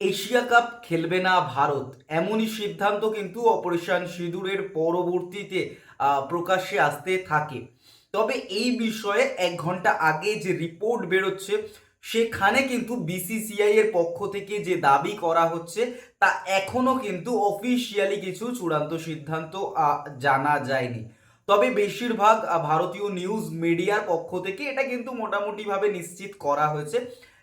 Asia cup খেলবে না ভারত। এমনই সিদ্ধান্ত কিন্তু অপারেশন সিঁদুরের পরবর্তীতে প্রকাশ্যে আসতে থাকে। তবে এই বিষয়ে এক ঘণ্টা আগে যে রিপোর্ট বেরোচ্ছে, সেখানে কিন্তু বিসিসিআই এর পক্ষ থেকে যে দাবি করা হচ্ছে, তা এখনও কিন্তু অফিসিয়ালি কিছু চূড়ান্ত সিদ্ধান্ত জানা যায়নি। তবে বেশিরভাগ ভারতীয় নিউজ মিডিয়ার পক্ষ থেকে এটা কিন্তু মোটামুটিভাবে নিশ্চিত করা হয়েছে।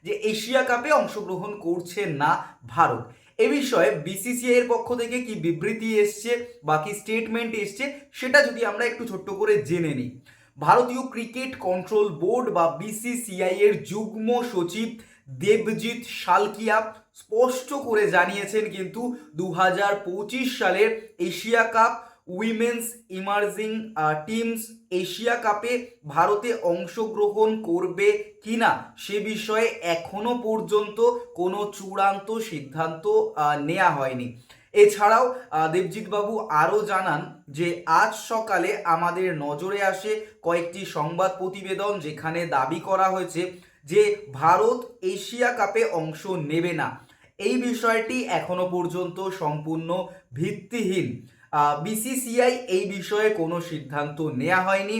যে এশিয়া কাপে অংশগ্রহণ করছে না ভারত। এ বিষয়ে বিসিসিআই এর পক্ষ থেকে কি বিবৃতি এসছে বা কি স্টেটমেন্ট এসছে, সেটা যদি আমরা একটু ছোট্ট করে জেনে নিই। ভারতীয় ক্রিকেট কন্ট্রোল বোর্ড বা বিসিসিআই এর যুগ্ম সচিব দেবজিৎ শালকিয়া স্পষ্ট করে জানিয়েছেন কিন্তু দু হাজার পঁচিশ সালের Asia cup women's emerging teams Asia কাপে ভারতে অংশগ্রহণ করবে কিনা সে বিষয়ে এখনও পর্যন্ত কোনো চূড়ান্ত সিদ্ধান্ত নেওয়া হয়নি। এছাড়াও আহ, দেবজিৎ বাবু আরও জানান যে আজ সকালে আমাদের নজরে আসে কয়েকটি সংবাদ প্রতিবেদন যেখানে দাবি করা হয়েছে যে ভারত এশিয়া কাপে অংশ নেবে না। এই বিষয়টি এখনও পর্যন্ত সম্পূর্ণ ভিত্তিহীন। বিসিসিআই এই বিষয়ে কোনো সিদ্ধান্ত নেওয়া হয়নি।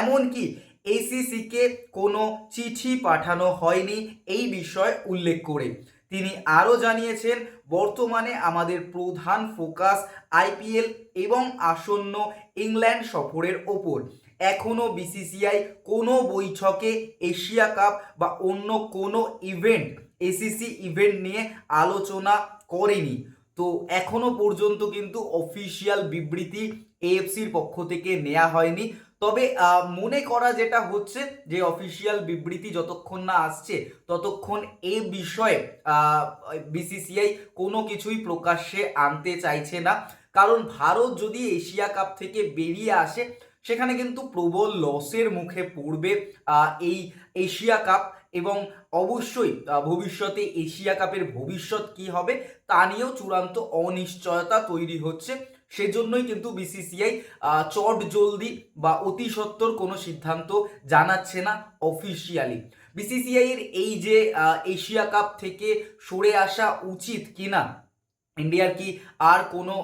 এমনকি এসিসিকে কোনো চিঠি পাঠানো হয়নি এই বিষয় উল্লেখ করে। তিনি আরও জানিয়েছেন, বর্তমানে আমাদের প্রধান ফোকাস আইপিএল এবং আসন্ন ইংল্যান্ড সফরের ওপর। এখনও বিসিসিআই কোনো বৈঠকে এশিয়া কাপ বা অন্য কোনো ইভেন্ট এসিসি ইভেন্ট নিয়ে আলোচনা করেনি। তো এখনও পর্যন্ত কিন্তু অফিসিয়াল বিবৃতি এএফসির পক্ষ থেকে নেওয়া হয়নি। তবে মনে করা যেটা হচ্ছে যে অফিসিয়াল বিবৃতি যতক্ষণ না আসছে, ততক্ষণ এ বিষয়ে বিসিসিআই কোনো কিছুই প্রকাশ্যে আনতে চাইছে না। কারণ ভারত যদি এশিয়া কাপ থেকে বেরিয়ে আসে, সেখানে কিন্তু প্রবল লসের মুখে পড়বে এই এশিয়া কাপ। এবং অবশ্যই ভবিষ্যতে এশিয়া কাপের ভবিষ্যৎ কি হবে তা নিয়েও চূড়ান্ত অনিশ্চয়তা তৈরি হচ্ছে। সেজন্যই কিন্তু বিসিসিআই চট জলদি বা অতি সত্বর কোনো সিদ্ধান্ত জানাচ্ছে না অফিসিয়ালি। বিসিসিআই এর এই যে এশিয়া কাপ থেকে সরে আসা উচিত কিনা, ইন্ডিয়ার কি আর কোনো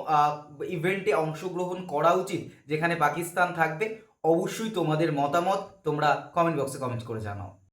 ইভেন্টে অংশগ্রহণ করা উচিত যেখানে পাকিস্তান থাকবে, অবশ্যই তোমাদের মতামত তোমরা কমেন্ট বক্সে কমেন্ট করে জানাও।